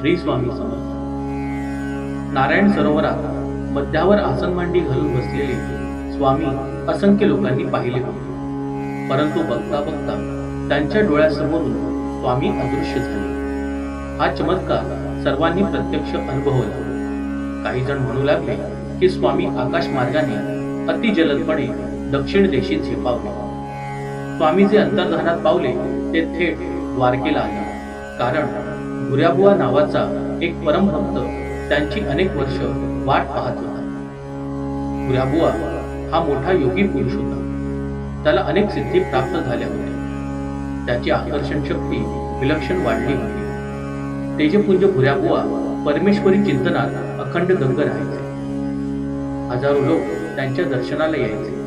श्री स्वामी समर्थ. नारायण सरोवरात मध्यावर आसन मांडी घालून बसलेले स्वामी असंख्य लोकांनी पाहिले होते. परंतु बघता बघता त्यांच्या डोळ्यासमोरून स्वामी अदृश्य झाले. हा चमत्कार सर्वांनी प्रत्यक्ष अनुभवला. काही जण म्हणू लागले की स्वामी आकाश मार्गाने अतिजलदपणे दक्षिण देशी झेपावले. स्वामी जे अंतर्धानात पावले ते थेट द्वारकेला आले. कारण गुऱ्याबुवा नावाचा एक परमभक्त त्यांची अनेक वर्ष वाट पाहत होता. गुऱ्याबुवा हा मोठा योगी पुरुष होता. त्याला अनेक सिद्धी प्राप्त झाल्या होत्या. त्याची आकर्षण शक्ती विलक्षण वाढली होती. तेजपुंज भुऱ्याबुवा परमेश्वरी चिंतनात अखंड दंग राहायचे. हजारो लोक त्यांच्या दर्शनाला यायचे.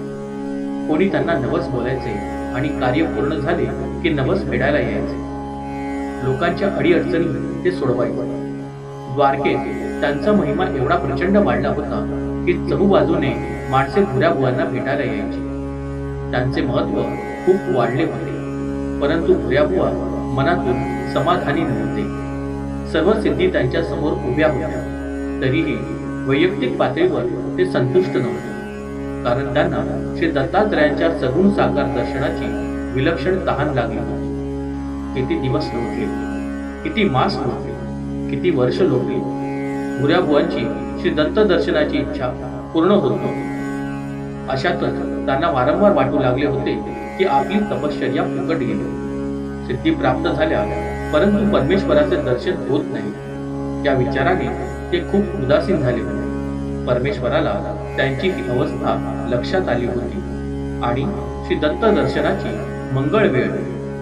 कोणी त्यांना नवस बोलायचे आणि कार्य पूर्ण झाले की नवस फेडायला यायचे. लोकांच्या अडीअडचणी ते सोडवायचे द्वारकेत त्यांचा महिमा एवढा प्रचंड वाढला होता की चहूबाजूने माणसे भुऱ्याबुवांना भेटायला यायची. त्यांचे महत्त्व खूप वाढले होते. परंतु भुऱ्याबुवा मनातून समाधानी नव्हते. सर्व सिद्धी त्यांच्यासमोर उभ्या होत्या. तरीही वैयक्तिक पातळीवर ते संतुष्ट नव्हते. कारण त्यांना श्री दत्तात्रयांच्या सगुण साकार दर्शनाची विलक्षण तहान लागली होती. किती दिवस लोटले किती मास लोटले किती वर्ष लोटले भुऱ्या बुवांची श्री दत्त दर्शनाची इच्छा पूर्ण होत नव्हती. अशातच त्यांना वारंवार वाटू लागले होते की आपली तपश्चर्या फुकट गेली. सिद्धी प्राप्त झाल्या परंतु परमेश्वराचे दर्शन होत नाही. या विचाराने ते खूप उदासीन झाले. होते परमेश्वराला त्यांची ही अवस्था लक्षात आली होती. आणि श्री दत्त दर्शनाची मंगळ वेळ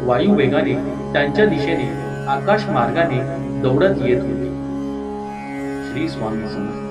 वायू वेगाने त्यांच्या दिशेने आकाश मार्गाने दौडत येत होती. श्री स्वामी समर्थ.